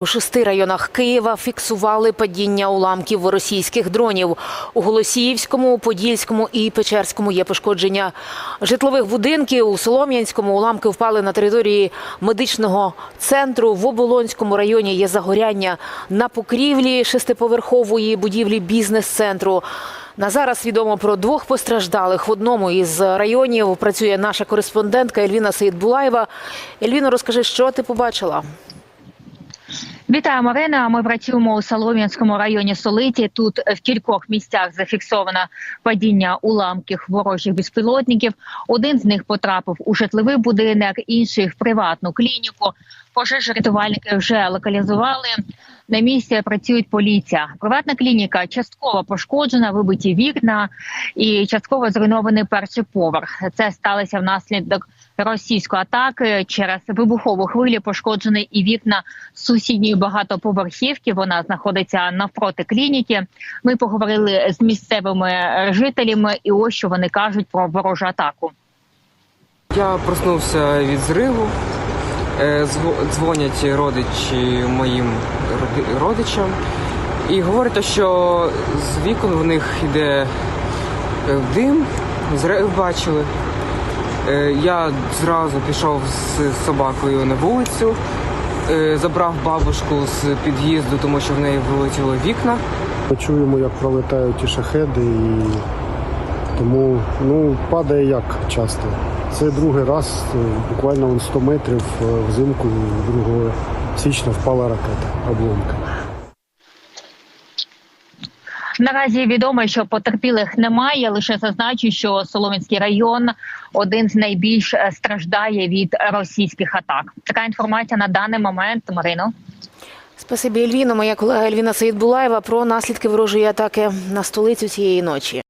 У шести районах Києва фіксували падіння уламків російських дронів. У Голосіївському, Подільському і Печерському є пошкодження житлових будинків. У Солом'янському уламки впали на території медичного центру. В Оболонському районі є загоряння на покрівлі шестиповерхової будівлі бізнес-центру. На зараз відомо про двох постраждалих. В одному із районів працює наша кореспондентка Ельвіна Саїдбулаєва. Ельвіно, розкажи, що ти побачила? Вітаю, Марина. Ми працюємо у Солом'янському районі Солиті. Тут в кількох місцях зафіксовано падіння уламків ворожих безпілотників. Один з них потрапив у житловий будинок, інший в приватну клініку. Пожежі рятувальники вже локалізували. На місці працюють поліція. Приватна клініка частково пошкоджена, вибиті вікна і частково зруйнований перший поверх. Це сталося внаслідок російської атаки. Через вибухову хвилю пошкоджені і вікна сусідньої багатоповерхівки. Вона знаходиться навпроти клініки. Ми поговорили з місцевими жителями, і ось що вони кажуть про ворожу атаку. Я проснувся від зриву. Е, зво- Дзвонять родичі моїм родичам і говорять, що з вікон в них йде е, дим, бачили. Е, Я зразу пішов з собакою на вулицю, забрав бабушку з під'їзду, тому що в неї вилетіли вікна. Ми чуємо, як пролетають ті шахеди, і тому ну, падає як часто. Це другий раз, е, буквально он 100 метрів е, взимку 2 січня впала ракета обломка. Наразі відомо, що потерпілих немає. Лише зазначу, що Солом'янський район один з найбільш е, страждає від російських атак. Така інформація на даний момент, Марино. Спасибі, Ельвіно. Моя колега Ельвіна Саїдбулаєва про наслідки ворожої атаки на столицю цієї ночі.